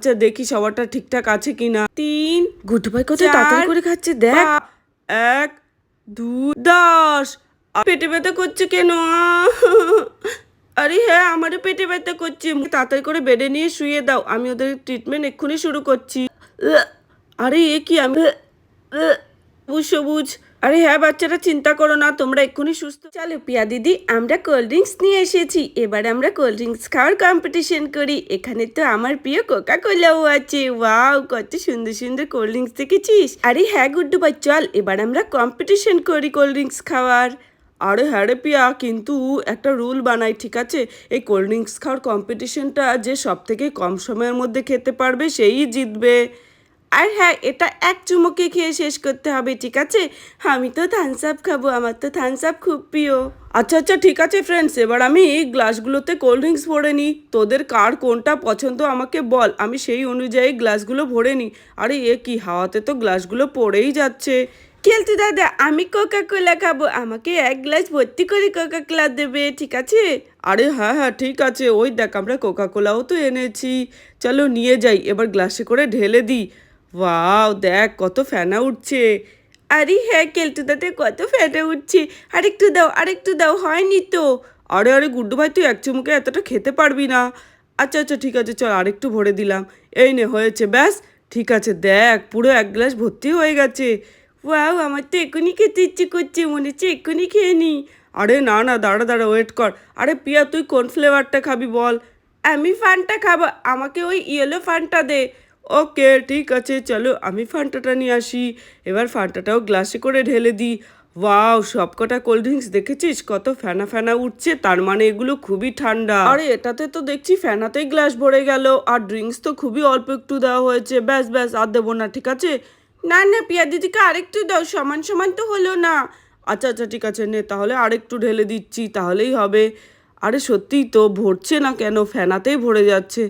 আচ্ছা দেখি সবারটা ঠিকঠাক আছে কিনা। তিন গুড্ডু ভাই কত তাড়াতাড়ি করে খাচ্ছে দেখ। এক দুই দশ। পেটে ব্যথা করছে কেন! আরে হ্যাঁ আমারও পেটে ব্যথা করছে। তাড়াতাড়ি করে বেডে নিয়ে শুয়ে দাও আমি ওদের ট্রিটমেন্ট এক্ষুনি শুরু করছি। আরে এ কি আমি? সবুজ। আরে হ্যাঁ বাচ্চারা, চিন্তা করো না, তোমরা এক্ষুনি সুস্থ। চলো, পিয়া দিদি, আমরা কোল্ড ড্রিঙ্কস নিয়ে এসেছি। এবার আমরা কোল্ড ড্রিঙ্কস খাওয়ার কম্পিটিশন করি। এখানে তো আমার প্রিয় কোকা কোলাও আছে। ওয়াও কত সুন্দর সুন্দর কোল্ড ড্রিঙ্কস দেখেছিস। আরে হ্যাঁ গুড্ডু ভাই, চল, এবার আমরা কম্পিটিশন করি কোল্ড ড্রিঙ্কস খাওয়ার। আরে হ্যাঁ পিয়া, কিন্তু একটা রুল বানাই, ঠিক আছে? এই কোল্ড ড্রিঙ্কস খাওয়ার কম্পিটিশনটা যে সব থেকে কম সময়ের মধ্যে খেতে পারবে, সেই জিতবে। আর হ্যাঁ এটা এক চুমুকে খেয়ে শেষ করতে হবে, ঠিক আছে? আমি তো থামস আপ খাব, আমার তো থামস আপ খুব প্রিয়। আচ্ছা আচ্ছা ঠিক আছে ফ্রেন্ডস এবার আমি এই গ্লাসগুলোতে কোল্ড ড্রিঙ্কস ভরে নিই। তোদের কার কোনটা পছন্দ আমাকে বল, আমি সেই অনুযায়ী গ্লাসগুলো ভরে নিই। আরে, এ কি, হাওয়াতে তো গ্লাসগুলো পড়েই যাচ্ছে। খেলতে দাদা, আমি কোকা কোলা খাব, আমাকে এক গ্লাস ভর্তি করে কোকা কোলা দেবে, ঠিক আছে? আরে হ্যাঁ হ্যাঁ ঠিক আছে, ওই দেখ, আমরা কোকা কোলাও তো এনেছি। চলো, নিয়ে যাই, এবার গ্লাসে করে ঢেলে দিই। ওয়াও, দেখ কত ফেনা উঠছে। আরে হ্যাঁ কেলটু দাদা কত ফেনা উঠছে। আরেকটু দাও আরেকটু দাও, হয়নি তো। আরে আরে, গুড্ডু ভাই, তুই এক চুমুকে এতটা খেতে পারবি না। আচ্ছা আচ্ছা ঠিক আছে, চল আরেকটু ভরে দিলাম। এই নে, হয়েছে, ব্যাস। ঠিক আছে, দেখ, পুরো এক গ্লাস ভর্তি হয়ে গেছে। ওয়াও, আমার তো এক্ষুনি খেতে ইচ্ছে করছে, মনে হচ্ছে এক্ষুনি খেয়ে নি। আরে, না না, দাঁড়া দাঁড়া ওয়েট কর। আরে, পিয়া, তুই কোন ফ্লেভারটা খাবি বল? আমি ফানটা খাব। আমাকে ওই ইয়েলো ফানটা দে। ওকে, ঠিক আছে, চলো আমি ফান্টাটা নিয়ে আসি। এবার ফান্টাটাও গ্লাসে করে ঢেলে দিই। ওয়াও, সবকটা কোল্ড ড্রিঙ্কস দেখেছিস? কত ফেনা ফেনা উঠছে, তার মানে এগুলো খুবই ঠান্ডা। আরে, এটাতে তো দেখছি ফেনাতেই গ্লাস ভরে গেল, আর ড্রিঙ্কস তো খুবই অল্প একটু দেওয়া হয়েছে। ব্যাস ব্যাস, আর দেবো না, ঠিক আছে? না না পিয়া দিদিকে আরেকটু দাও, সমান সমান তো হলো না। আচ্ছা আচ্ছা ঠিক আছে, নে, তাহলে আরেকটু ঢেলে দিচ্ছি, তাহলেই হবে। আরে, সত্যিই তো, ভরছে না কেন? ফেনাতেই ভরে যাচ্ছে।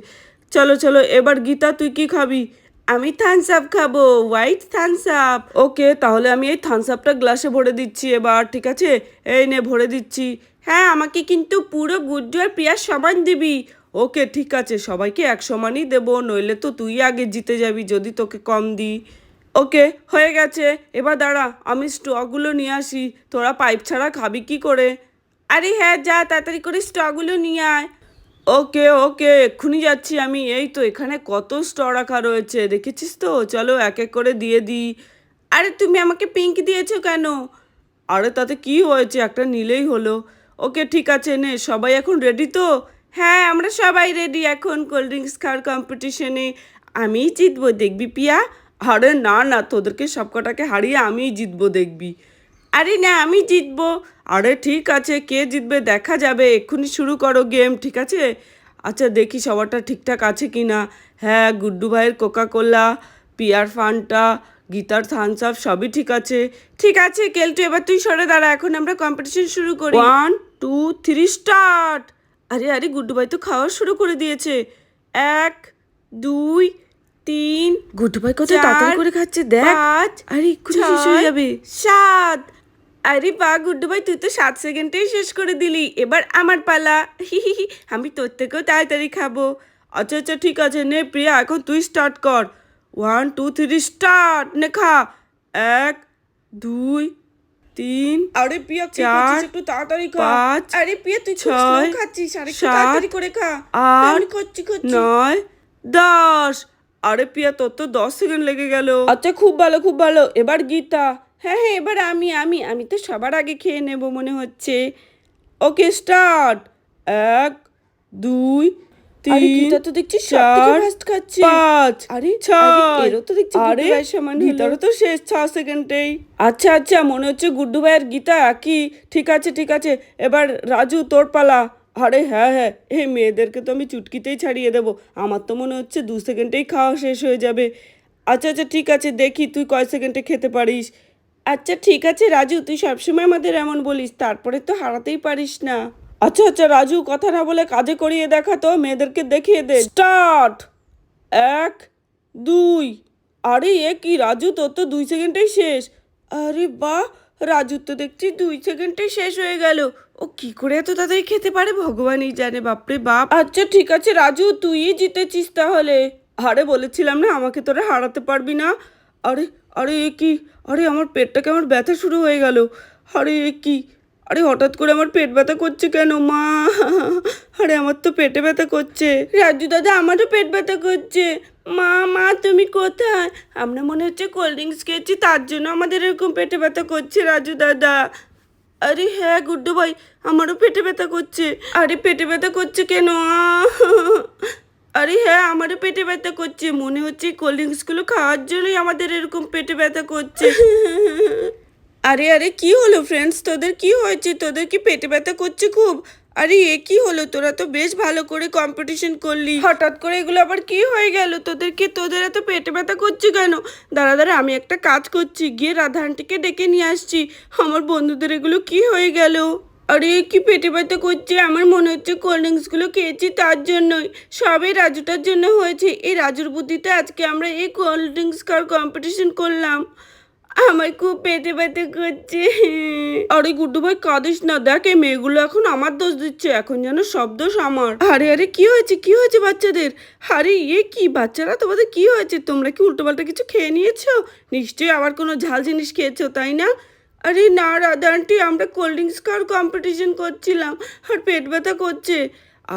চলো চলো, এবার গীতা, তুই কি খাবি? আমি থামস আপ খাব হোয়াইট থামস আপ ওকে, তাহলে আমি এই থামস আপটা গ্লাসে ভরে দিচ্ছি এবার, ঠিক আছে? এই নে, ভরে দিচ্ছি। হ্যাঁ আমাকে কিন্তু পুরো গুড্ডু আর প্রিয়ার সমান দিবি। ওকে, ঠিক আছে, সবাইকে এক সমানই দেবো, নইলে তো তুই আগে জিতে যাবি যদি তোকে কম দিই। ওকে, হয়ে গেছে, এবার দাঁড়া, আমি স্টকগুলো নিয়ে আসি। তোরা পাইপ ছাড়া খাবি কি করে? আরে হ্যাঁ যা, তাড়াতাড়ি করে স্টকগুলো নিয়ে আয়। ওকে ওকে, এক্ষুনি যাচ্ছি আমি। এই তো এখানে কত স্টল রাখা রয়েছে, দেখেছিস তো? চলো এক এক করে দিয়ে দিই। আরে, তুমি আমাকে পিঙ্ক দিয়েছ কেন? আরে, তাতে কি হয়েছে? একটা নিলেই হলো। ওকে, ঠিক আছে, নে, সবাই এখন রেডি তো? হ্যাঁ আমরা সবাই রেডি এখন কোল্ড ড্রিঙ্কস খাওয়ার কম্পিটিশনে আমিই জিতবো, দেখবি পিয়া? আরে, না না, তোদেরকে সবকটাকে হারিয়ে আমিই জিতবো, দেখবি। আরে না আমি জিতবো। আরে ঠিক আছে কে জিতবে দেখা যাবে এক্ষুনি শুরু করো গেম ঠিক আছে? আচ্ছা দেখি সবারটা ঠিকঠাক আছে কি না। হ্যাঁ গুড্ডু ভাইয়ের কোকা কোলা পিয়ার ফান্টা গীতার থামস আপ সবই ঠিক আছে। ঠিক আছে কেলটু এবার তুই সরে দাঁড়া এখন আমরা কম্পিটিশন শুরু করি। ওয়ান টু থ্রি স্টার্ট আরে আরে গুড্ডু ভাই তো খাওয়া শুরু করে দিয়েছে। এক দুই তিন গুড্ডু ভাই কত তাড়াতাড়ি করে খাচ্ছে দেখ। আরে শেষ হয়ে যাবে। সাত আরে বা গুড্ডু ভাই তুই তো সাত সেকেন্ডেই শেষ করে দিলি। এবার আমার পালা। হিহিহি আমি তোর থেকেও তাড়াতাড়ি খাব। আচ্ছা আচ্ছা ঠিক আছে নে প্রিয়া এখন তুই স্টার্ট কর। ওয়ান টু থ্রি স্টার্ট নে খা। এক দুই তিন আরে প্রিয়া চার, একটু তাড়াতাড়ি খা। পাঁচ আরে প্রিয়া তুই ছয়, খাচ্ছিস। আরে সাত, তাড়াতাড়ি করে খা। আট, করছি করছি। নয় দশ। আরে প্রিয়া তোর তো দশ সেকেন্ড লেগে গেল। আচ্ছা খুব ভালো খুব ভালো। এবার গীতা। হ্যাঁ হ্যাঁ এবার আমি আমি আমি তো সবার আগে খেয়ে নেব মনে হচ্ছে। Okay start. এক দুই তিন তো দেখছি চার খাচ্ছে। পাঁচ আরে, ছয় এরও তো দেখছি আরে সমান গীতারও তো শেষ ছ সেকেন্ডেই। আচ্ছা আচ্ছা মনে হচ্ছে গুড্ডু ভাইয়ের গীতা কি ঠিক আছে ঠিক আছে এবার রাজু তোর পালা। আরে হ্যাঁ হ্যাঁ এই মেয়েদেরকে তো আমি চুটকিতেই ছাড়িয়ে দেবো। আমার তো মনে হচ্ছে দু সেকেন্ডেই খাওয়া শেষ হয়ে যাবে। আচ্ছা আচ্ছা ঠিক আছে দেখি তুই কয় সেকেন্ডে খেতে পারিস। আচ্ছা ঠিক আছে রাজু, তুই সবসময় আমাদের এমন বলিস, তারপরে তো হারাতেই পারিস না। আচ্ছা আচ্ছা রাজু, কথা না বলে কাজে করিয়ে দেখা তো, মেয়েদেরকে দেখিয়ে দে। স্টার্ট! এক, দুই। আরে, এ কি রাজু, তোর তো দুই সেকেন্ডেই শেষ। আরে বাহ রাজু তো দেখছি দুই সেকেন্ডেই শেষ হয়ে গেল। ও কি করে এত তাড়াতাড়ি খেতে পারে? ভগবানই জানে, বাপরে বাপ। আচ্ছা ঠিক আছে রাজু তুই জিতেছিস তাহলে। আরে, বলেছিলাম না, আমাকে তোরা হারাতে পারবি না। আরে আরে এ কি? আরে আমার পেটটা কেমন ব্যথা শুরু হয়ে গেল। আরে এ কি? আরে হঠাৎ করে আমার পেট ব্যথা করছে কেন, মা? আরে আমার তো পেটে ব্যথা করছে। রাজু দাদা, আমারও পেট ব্যথা করছে। মা মা, তুমি কোথায়? আমরা মনে হচ্ছে কোল্ড ড্রিঙ্কস খেয়েছি, তার জন্য আমাদের এরকম পেটে ব্যথা করছে রাজু দাদা। আরে হ্যাঁ গুড্ডু ভাই, আমারও পেটে ব্যথা করছে। আরে পেটে ব্যথা করছে কেন! আরে হ্যাঁ আমারও পেটে ব্যথা করছে। মনে হচ্ছে কোল্ড ড্রিঙ্কসগুলো খাওয়ার জন্যই আমাদের এরকম পেটে ব্যথা করছে। আরে আরে, কি হলো ফ্রেন্ডস তোদের কি হয়েছে? তোদের কি পেটে ব্যথা করছে খুব? আরে, এ কি হলো? তোরা তো বেশ ভালো করে কম্পিটিশন করলি। হঠাৎ করে এগুলো আবার কি হয়ে গেল? তোদের কি তোদের এত পেটে ব্যথা করছে কেন? দাঁড়া দাঁড়া, আমি একটা কাজ করছি। গিয়ে রাধা আন্টিকে ডেকে নিয়ে আসছি। আমার বন্ধুদের এগুলো কি হয়ে গেল? আরে, কি পেটে ব্যথা করছে? আমার মনে হচ্ছে কোল্ড ড্রিঙ্কসগুলো খেয়েছি তার জন্যই। সবই রাজুটার জন্য হয়েছে। এই রাজুর বুদ্ধিতে আজকে আমরা এই কোল্ড ড্রিঙ্কস খাওয়ার কম্পিটিশন করলাম। আমার খুব পেটে ব্যথা করছে। আরে, গুড্ডু ভাই, কাঁদিস না। দেখ, এই মেয়েগুলো এখন আমার দোষ দিচ্ছে। এখন যেন সব দোষ আমার। আরে আরে, কি হয়েছে? কি হয়েছে বাচ্চাদের? আরে ইয়ে কি বাচ্চারা? তোমাদের কি হয়েছে? তোমরা কি উল্টোপাল্টা কিছু খেয়ে নিয়েছো? নিশ্চয়ই আবার কোনো ঝাল জিনিস খেয়েছো, তাই না? আরে না রাধা আন্টি আমরা কোল্ড ড্রিঙ্কস খাওয়ার কম্পিটিশন করছিলাম আর পেট ব্যথা করছে।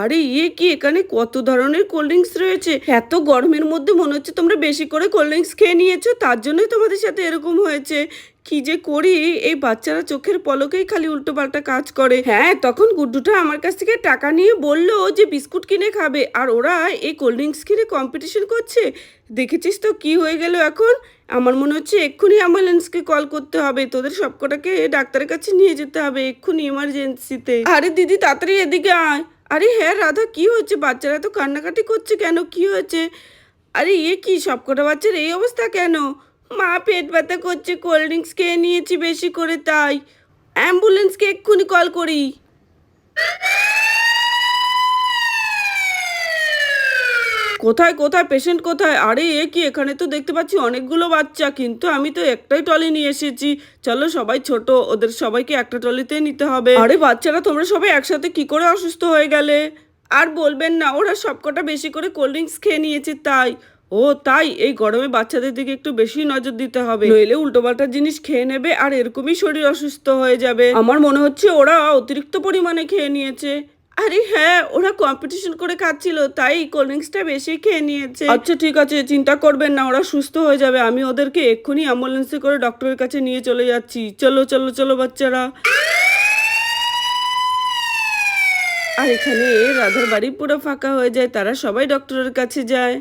আরে ইয়ে কি? এখানে কত ধরনের কোল্ড ড্রিঙ্কস রয়েছে? এত গরমের মধ্যে মনে হচ্ছে তোমরা বেশি করে কোল্ড ড্রিঙ্কস খেয়ে নিয়েছো, তার জন্যই তোমাদের সাথে এরকম হয়েছে। কি যে করি? এই বাচ্চারা চোখের পলকেই খালি উল্টোপাল্টা কাজ করে। হ্যাঁ তখন গুড্ডুটা আমার কাছ থেকে টাকা নিয়ে বলল যে বিস্কুট কিনে খাবে, আর ওরা এই কোল্ড ড্রিঙ্কস কিনে কম্পিটিশন করছে। দেখেছিস তো কি হয়ে গেল এখন? আমার মনে হচ্ছে এক্ষুনি অ্যাম্বুলেন্সকে কল করতে হবে, তোদের সবকটাকে ডাক্তারের কাছে নিয়ে যেতে হবে, এক্ষুনি ইমার্জেন্সিতে আরে দিদি, তাড়াতাড়ি এদিকে আয়। আরে হ্যাঁ রাধা, কি হয়েছে? বাচ্চারা তো কান্নাকাটি করছে কেন? কি হয়েছে? আরে ইয়ে কি, সবকটা বাচ্চার এই অবস্থা কেন? মা পেট ব্যথা করছে, কোল্ড ড্রিঙ্কস খেয়ে নিয়েছি বেশি করে, তাই। অ্যাম্বুলেন্সকে এক্ষুনি কল করি। কোথায় কোথায় পেশেন্ট কোথায়? আরে, এ কি? এখানে তো দেখতে পাচ্ছি অনেকগুলো বাচ্চা, কিন্তু আমি তো একটাই টলি নিয়ে এসেছি। চলো সবাই ছোট, ওদের সবাইকে একটা টলিতে নিতে হবে। আরে, বাচ্চারা, তোমরা সবাই একসাথে কি করে অসুস্থ হয়ে গেলে? আর বলবেন না, ওরা সবকটা বেশি করে কোল্ড ড্রিঙ্কস খেয়ে নিয়েছে তাই। ও, তাই? এই গরমে বাচ্চাদের দিকে একটু বেশি নজর দিতে হবে। নইলে উল্টোপাল্টা জিনিস খেয়ে নেবে আর এরকমই শরীর অসুস্থ হয়ে যাবে। আমার মনে হচ্ছে ওরা অতিরিক্ত পরিমাণে খেয়ে নিয়েছে। আরে হ্যাঁ ওরা কম্পিটিশন করে খাচ্ছিল তাই কোল্ড ড্রিঙ্কসটা বেশি খেয়ে নিয়েছে। আচ্ছা ঠিক আছে চিন্তা করবেন না ওরা সুস্থ হয়ে যাবে। আমি ওদেরকে এক্ষুনি অ্যাম্বুলেন্সে করে ডক্টরের কাছে নিয়ে চলে যাচ্ছি। চলো চলো চলো বাচ্চারা। আর এখানে রাধার বাড়ি পুরো ফাঁকা হয়ে যায় তারা সবাই ডক্টরের কাছে যায়।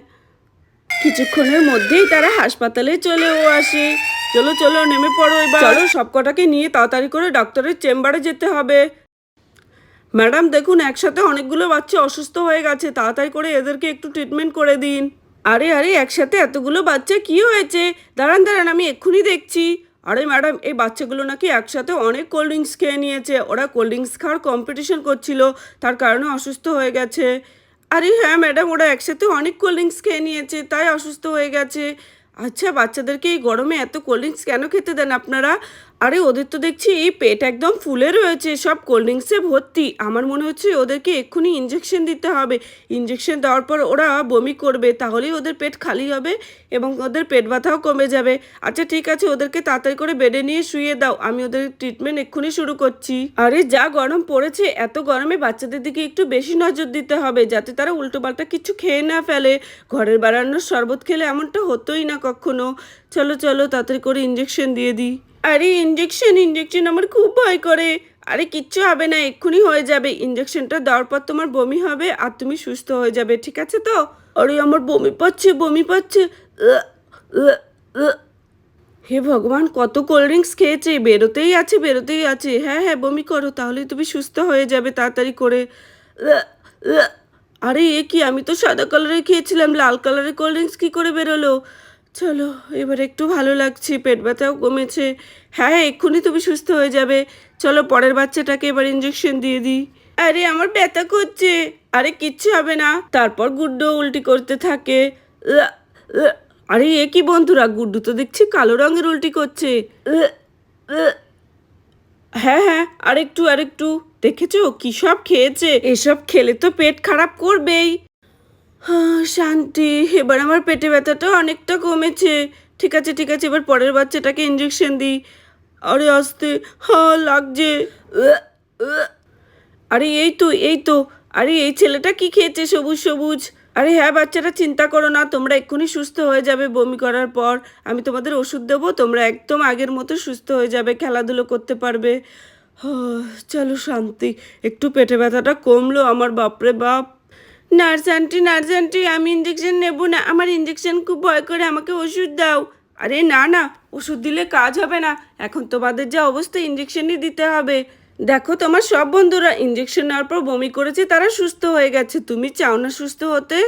কিছুক্ষণের মধ্যেই তারা হাসপাতালে চলেও আসে। চলো চলো নেমে পড়ো এবার। চলো সবকটাকে নিয়ে তাড়াতাড়ি করে ডক্টরের চেম্বারে যেতে হবে। ম্যাডাম, দেখুন, একসাথে অনেকগুলো বাচ্চা অসুস্থ হয়ে গেছে, তাড়াতাড়ি করে এদেরকে একটু ট্রিটমেন্ট করে দিন। আরে আরে, একসাথে এতগুলো বাচ্চা কি হয়েছে? দাঁড়ান দাঁড়ান, আমি এক্ষুনি দেখছি। আরে ম্যাডাম, এই বাচ্চাগুলো নাকি একসাথে অনেক কোল্ড ড্রিঙ্কস খেয়ে নিয়েছে। ওরা কোল্ড ড্রিঙ্কস খাওয়ার কম্পিটিশন করছিল, তার কারণে অসুস্থ হয়ে গেছে। আরে হ্যাঁ ম্যাডাম, ওরা একসাথে অনেক কোল্ড ড্রিঙ্কস খেয়ে নিয়েছে, তাই অসুস্থ হয়ে গেছে। আচ্ছা বাচ্চাদেরকে এই গরমে এত কোল্ড ড্রিঙ্কস কেন খেতে দেন আপনারা? আরে, ওদের তো দেখছি পেট একদম ফুলে রয়েছে, সব কোল্ড ড্রিঙ্কসে ভর্তি। আমার মনে হচ্ছে ওদেরকে এক্ষুনি ইঞ্জেকশন দিতে হবে। ইঞ্জেকশন দেওয়ার পর ওরা বমি করবে, তাহলেই ওদের পেট খালি হবে এবং ওদের পেট ব্যথাও কমে যাবে। আচ্ছা ঠিক আছে, ওদেরকে তাড়াতাড়ি করে বেডে নিয়ে শুয়ে দাও, আমি ওদের ট্রিটমেন্ট এক্ষুনি শুরু করছি। আরে, যা গরম পড়েছে, এত গরমে বাচ্চাদের দিকে একটু বেশি নজর দিতে হবে, যাতে তারা উল্টোপাল্টা কিছু খেয়ে না ফেলে। ঘরের বাড়ানোর শরবত খেলে এমনটা হতোই না কখনো। চলো চলো, তাড়াতাড়ি করে ইঞ্জেকশন দিয়ে দিই। আরে ইঞ্জেকশন ইঞ্জেকশন আমার খুব ভয় করে। আরে, কিচ্ছু হবে না, এক্ষুনি হয়ে যাবে। ইঞ্জেকশনটা দেওয়ার পর তোমার বমি হবে আর তুমি সুস্থ হয়ে যাবে, ঠিক আছে তো? আরে, আমার বমি পাচ্ছে বমি পাচ্ছে। হে ভগবান, কত কোল্ড ড্রিঙ্কস খেয়েছে, বেরোতেই আছে বেরোতেই আছে। হ্যাঁ হ্যাঁ বমি করো তাহলে তুমি সুস্থ হয়ে যাবে তাড়াতাড়ি করে। আরে, এ কি, আমি তো সাদা কালারের খেয়েছিলাম, লাল কালারের কোল্ড ড্রিঙ্কস কী করে বেরোলো? চলো, এবার একটু ভালো লাগছে, পেট ব্যথাও কমেছে। হ্যাঁ এক্ষুনি তুমি সুস্থ হয়ে যাবে। চলো, পরের বাচ্চাটাকে এবার ইঞ্জেকশন দিয়ে দিই। আরে, আমার ব্যথা করছে। আরে, কিচ্ছু হবে না। তারপর গুড্ডু উল্টি করতে থাকে। আরে, এ কি বন্ধুরা, গুড্ডু তো দেখছি কালো রঙের উল্টি করছে। হ্যাঁ হ্যাঁ আরেকটু আরেকটু। দেখেছ, কি সব খেয়েছে? এসব খেলে তো পেট খারাপ করবেই। শান্তি। এবার আমার পেটে ব্যথাটা অনেকটা কমেছে। ঠিক আছে ঠিক আছে এবার পরের বাচ্চাটাকে ইঞ্জেকশন দিই। আরে আসতে। হ্যাঁ লাগছে। আরে এই তো এই তো। আরে এই ছেলেটা কি খেয়েছে সবুজ সবুজ? আরে হ্যাঁ বাচ্চারা চিন্তা করো না। তোমরা এক্ষুনি সুস্থ হয়ে যাবে বমি করার পর। আমি তোমাদের ওষুধ দেবো তোমরা একদম আগের মতো সুস্থ হয়ে যাবে খেলাধুলো করতে পারবে। হ্যাঁ, চলো শান্তি। একটু পেটে ব্যথাটা কমলো আমার বাপরে বাপ। নার্স আন্টি নার্স আন্টি, আমি ইঞ্জেকশন নেব না। আমার ইঞ্জেকশন খুব ভয় করে, আমাকে ওষুধ দাও। আরে না না, ওষুধ দিলে কাজ হবে না। এখন তোমাদের যা অবস্থা ইঞ্জেকশনই দিতে হবে। দেখো তোমার সব বন্ধুরা ইঞ্জেকশন নেওয়ার পর বমি করেছে, তারা সুস্থ হয়ে গেছে। তুমি চাও না সুস্থ হতে?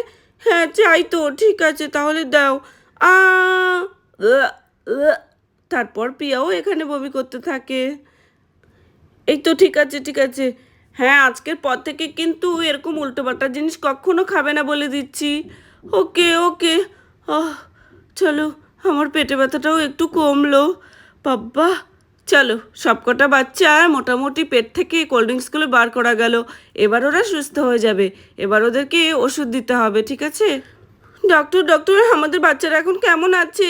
হ্যাঁ চাই তো, ঠিক আছে, তাহলে দাও। আ। তারপর পিয়াও এখানে বমি করতে থাকে। এই তো, ঠিক আছে ঠিক আছে। হ্যাঁ আজকের পর থেকে কিন্তু এরকম উল্টোপাল্টা জিনিস কখনো খাবে না বলে দিচ্ছি। ওকে ওকে। আহ, চলো, আমার পেটে ব্যথাটাও একটু কমলো। বাব্বা, চলো, সবকটা বাচ্চা মোটামুটি পেট থেকে কোল্ড ড্রিঙ্কসগুলো বার করা গেল। এবার ওরা সুস্থ হয়ে যাবে। এবার ওদেরকে ওষুধ দিতে হবে, ঠিক আছে? ডক্টর ডক্টর আমাদের বাচ্চারা এখন কেমন আছে?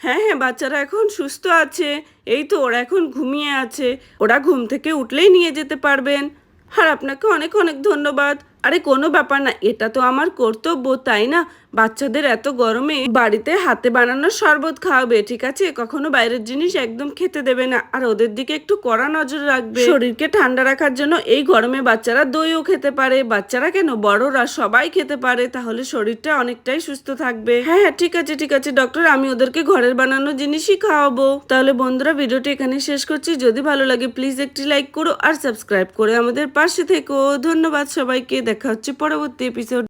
হ্যাঁ হ্যাঁ বাচ্চারা এখন সুস্থ আছে। এই তো, ওরা এখন ঘুমিয়ে আছে। ওরা ঘুম থেকে উঠলেই নিয়ে যেতে পারবেন। আর আপনাকে অনেক অনেক ধন্যবাদ। আরে কোনো ব্যাপার না, এটা তো আমার কর্তব্য, তাই না? বাচ্চাদের এত গরমে বাড়িতে হাতে বানানো শরবত খাওয়াবে, ঠিক আছে? কখনো বাইরের জিনিস একদম খেতে দেবে না। আর ওদের দিকে একটু কড়া নজর রাখবে। শরীরকে ঠান্ডা রাখার জন্য এই গরমে বাচ্চারা দইও খেতে পারে। বাচ্চারা কেন? বড়রা সবাই খেতে পারে। তাহলে শরীরটা অনেকটাই সুস্থ থাকবে। হ্যাঁ হ্যাঁ ঠিক আছে ঠিক আছে ডক্টর আমি ওদেরকে ঘরের বানানো জিনিসই খাওয়াবো। তাহলে বন্ধুরা, ভিডিওটি এখানে শেষ করছি। যদি ভালো লাগে প্লিজ একটি লাইক করো আর সাবস্ক্রাইব করে আমাদের পাশে থেকো। ধন্যবাদ সবাইকে। দেখা হচ্ছে পরবর্তী এপিসোড